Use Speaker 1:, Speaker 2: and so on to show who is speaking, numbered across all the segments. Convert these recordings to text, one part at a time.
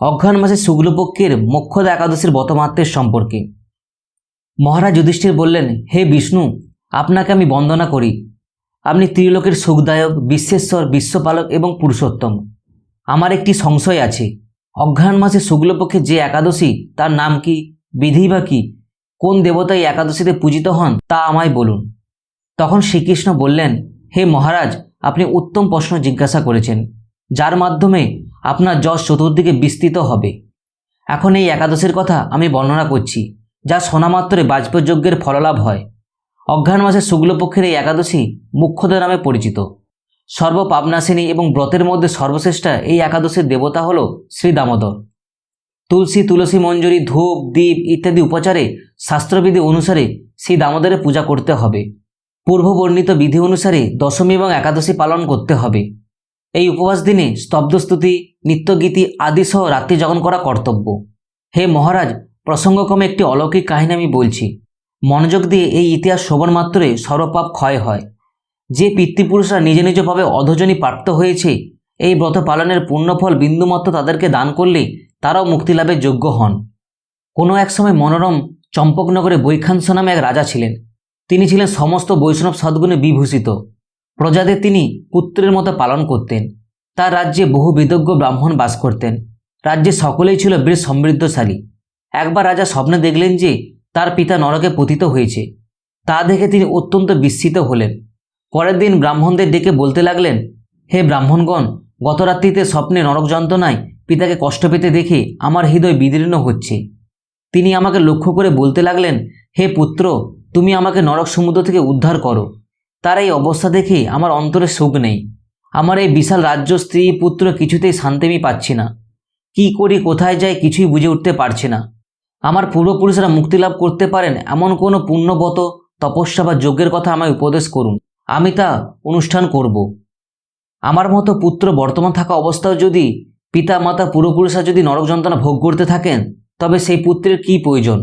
Speaker 1: অজ্ঞান মাসে শুক্লপক্ষের মোক্ষদা একাদশীর বতমাত্রের সম্পর্কে। মহারাজ যুধিষ্ঠির বললেন, হে বিষ্ণু, আপনাকে আমি বন্দনা করি। আপনি ত্রিলোকের সুখদায়ক, বিশ্বেশ্বর, বিশ্বপালক এবং পুরুষোত্তম। আমার একটি সংশয় আছে। অজ্ঞান মাসে শুক্লপক্ষে যে একাদশী, তার নাম কি, বিধি বা কি? কোন দেবতা এই একাদশীতে পূজিত হন, তা আমায় বলুন। তখন শ্রীকৃষ্ণ বললেন, হে মহারাজ, আপনি উত্তম প্রশ্ন জিজ্ঞাসা করেছেন, যার মাধ্যমে আপনার যশ চতুর্দিকে বিস্তৃত হবে। এখন এই একাদশীর কথা আমি বর্ণনা করছি, যা শোনামাত্রে বাজপেয়যজ্ঞের ফললাভ হয়। অজ্ঞান মাসের শুক্লপক্ষের এই একাদশী মুখ্যদ নামে পরিচিত। সর্বপাবনাশিনী এবং ব্রতের মধ্যে সর্বশ্রেষ্ঠা এই একাদশীর দেবতা হল শ্রী দামোদর। তুলসী তুলসী মঞ্জুরি, ধূপ দ্বীপ ইত্যাদি উপচারে শাস্ত্রবিধি অনুসারে শ্রী দামোদরের পূজা করতে হবে। পূর্ব বর্ণিত বিধি অনুসারে দশমী এবং একাদশী পালন করতে হবে। এই উপবাস দিনে স্তব্ধস্তুতি নিত্যগীতি আদি সহ রাত্রি জাগরণ করা কর্তব্য। হে মহারাজ, প্রসঙ্গক্রমে একটি অলৌকিক কাহিনী আমি বলছি। মনোযোগ দিয়ে এই ইতিহাস শ্রবণ মাত্রে সর্বপাপ ক্ষয় হয়। যে পিতৃপুরুষরা নিজ নিজভাবে অধজনী প্রাপ্ত হয়েছে, এই ব্রত পালনের পুণ্যফল বিন্দুমাত্র তাদেরকে দান করলে তারাও মুক্তিলাভের যোগ্য হন। কোনো এক সময় মনোরম চম্পকনগরে বৈখাংস নামে এক রাজা ছিলেন। তিনি ছিলেন সমস্ত বৈষ্ণব সদ্গুণে বিভূষিত। প্রজাদের তিনি পুত্রের মতো পালন করতেন। তার রাজ্যে বহু বিদজ্ঞ ব্রাহ্মণ বাস করতেন। রাজ্যে সকলেই ছিল বেশ সমৃদ্ধশালী। একবার রাজা স্বপ্নে দেখলেন যে তার পিতা নরকে পতিত হয়েছে। তা দেখে তিনি অত্যন্ত বিস্মিত হলেন। পরের দিন ব্রাহ্মণদের ডেকে বলতে লাগলেন, হে ব্রাহ্মণগণ গত রাত্রিতে স্বপ্নে নরক যন্ত্রণায় পিতাকে কষ্ট পেতে দেখে আমার হৃদয় বিদীর্ণ হচ্ছে। তিনি আমাকে লক্ষ্য করে বলতে লাগলেন, হে পুত্র, তুমি আমাকে নরক সমুদ্র থেকে উদ্ধার করো। তার এই অবস্থা দেখে আমার অন্তরে সুখ নেই। আমার এই বিশাল রাজ্য স্ত্রী পুত্র কিছুতেই শান্তি আমি পাচ্ছি না। কি করি, কোথায় যাই কিছুই বুঝে উঠতে পারছি না। আমার পূর্বপুরুষরা মুক্তি লাভ করতে পারেন এমন কোনো পুণ্যবত তপস্যা বা যজ্ঞের কথা আমায় উপদেশ করুন। আমি তা অনুষ্ঠান করব। আমার মতো পুত্র বর্তমান থাকা অবস্থায় যদি পিতা মাতা পূর্বপুরুষরা যদি নরক যন্ত্রণা ভোগ করতে থাকেন, তবে সেই পুত্রের কি প্রয়োজন?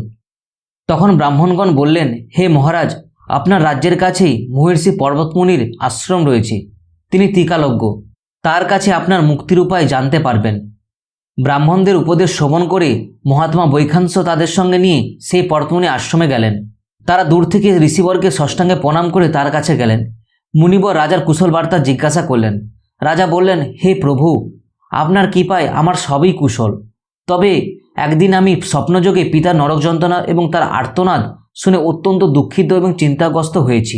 Speaker 1: তখন ব্রাহ্মণগণ বললেন, হে মহারাজ আপনার রাজ্যের কাছেই মহর্ষি পর্বতমুনির আশ্রম রয়েছে। তিনি টিকালজ্ঞ। তার কাছে আপনার মুক্তির উপায় জানতে পারবেন। ব্রাহ্মণদের উপদেশ শ্রবণ করে মহাত্মা বৈখাংস তাদের সঙ্গে নিয়ে সেই পর্বতমুনি আশ্রমে গেলেন। তারা দূর থেকে ঋষিবরকে ষষ্ঠাঙ্গে প্রণাম করে তার কাছে গেলেন। মুনিবর রাজার কুশল বার্তা জিজ্ঞাসা করলেন। রাজা বললেন, হে প্রভু, আপনার কৃপায় আমার সবই কুশল। তবে একদিন আমি স্বপ্নযোগে পিতার নরক যন্ত্রণা এবং তার আর্তনাদ শুনে অত্যন্ত দুঃখিত এবং চিন্তাগ্রস্ত হয়েছি।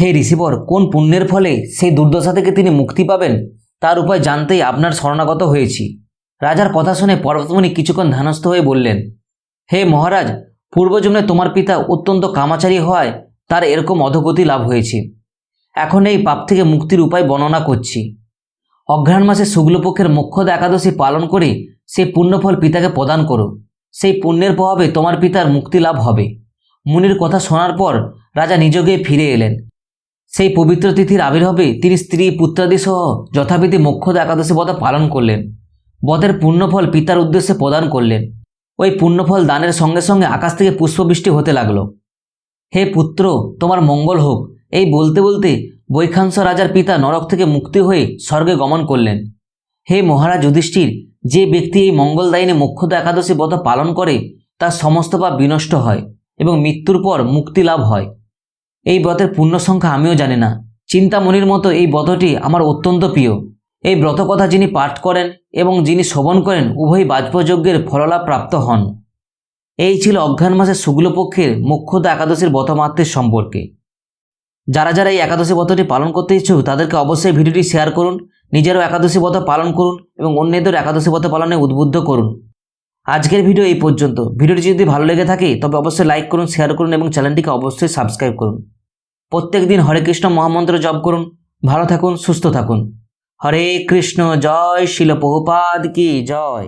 Speaker 1: হে ঋষিবর, কোন পুণ্যের ফলে সেই দুর্দশা থেকে তিনি মুক্তি পাবেন, তার উপায় জানতেই আপনার শরণাগত হয়েছি। রাজার কথা শুনে পর্বতমণি কিছুক্ষণ ধ্যানস্থ হয়ে বললেন, হে মহারাজ, পূর্বজন্মে তোমার পিতা অত্যন্ত কামাচারী হওয়ায় তার এরকম অধগতি লাভ হয়েছে। এখন এই পাপ থেকে মুক্তির উপায় বর্ণনা করছি। অঘ্রাণ মাসে শুক্লপক্ষের মোক্ষদ একাদশী পালন করে সেই পুণ্যফল পিতাকে প্রদান করো। সেই পুণ্যের প্রভাবে তোমার পিতার মুক্তি লাভ হবে। মুনির কথা শোনার পর রাজা নিজকে ফিরে এলেন। সেই পবিত্র তিথির আবির্ভাবে তিনি স্ত্রী, পুত্রাদি সহ যথাবিধি মোক্ষদ একাদশী ব্রত পালন করলেন। ব্রতের পুণ্যফল পিতার উদ্দেশ্যে প্রদান করলেন। ওই পুণ্যফল দানের সঙ্গে সঙ্গে আকাশ থেকে পুষ্পবৃষ্টি হতে লাগল। হে পুত্র, তোমার মঙ্গল হোক। এই বলতে বলতে বৈখাংস রাজার পিতা নরক থেকে মুক্তি হয়ে স্বর্গে গমন করলেন। হে মহারাজ যুধিষ্ঠির, যে ব্যক্তি এই মঙ্গলদায়িনী মোক্ষদ একাদশী ব্রত পালন করে, তার সমস্ত পাপ বিনষ্ট হয়। এবং মৃত্যুর পর মুক্তি লাভ হয়। এই ব্রতের পূর্ণ সংখ্যা আমিও জানি না। চিন্তামণির মতো এই ব্রতটি আমার অত্যন্ত প্রিয়। এই ব্রত কথা যিনি পাঠ করেন এবং যিনি শ্রবণ করেন উভয় বাজপযজ্ঞের ফললাভ প্রাপ্ত হন। এই ছিল অজ্ঞান মাসের শুক্লপক্ষের মুখ্যতা একাদশীর ব্রতমাত্রের সম্পর্কে। যারা যারা এই একাদশী ব্রতটি পালন করতে ইচ্ছুক, তাদেরকে অবশ্যই ভিডিওটি শেয়ার করুন, নিজেরও একাদশী ব্রত পালন করুন এবং অন্যদের একাদশী ব্রত পালনে উদ্বুদ্ধ করুন। আজকের ভিডিও এই পর্যন্ত। ভিডিওটি যদি ভালো লেগে থাকে, তবে অবশ্যই লাইক করুন শেয়ার করুন এবং চ্যানেলটিকে অবশ্যই সাবস্ক্রাইব করুন। প্রত্যেক দিন হরে কৃষ্ণ মহামন্ত্র জপ করুন। ভালো থাকুন, সুস্থ থাকুন। হরে কৃষ্ণ, জয় শিল প্রভুপাদ কি জয়।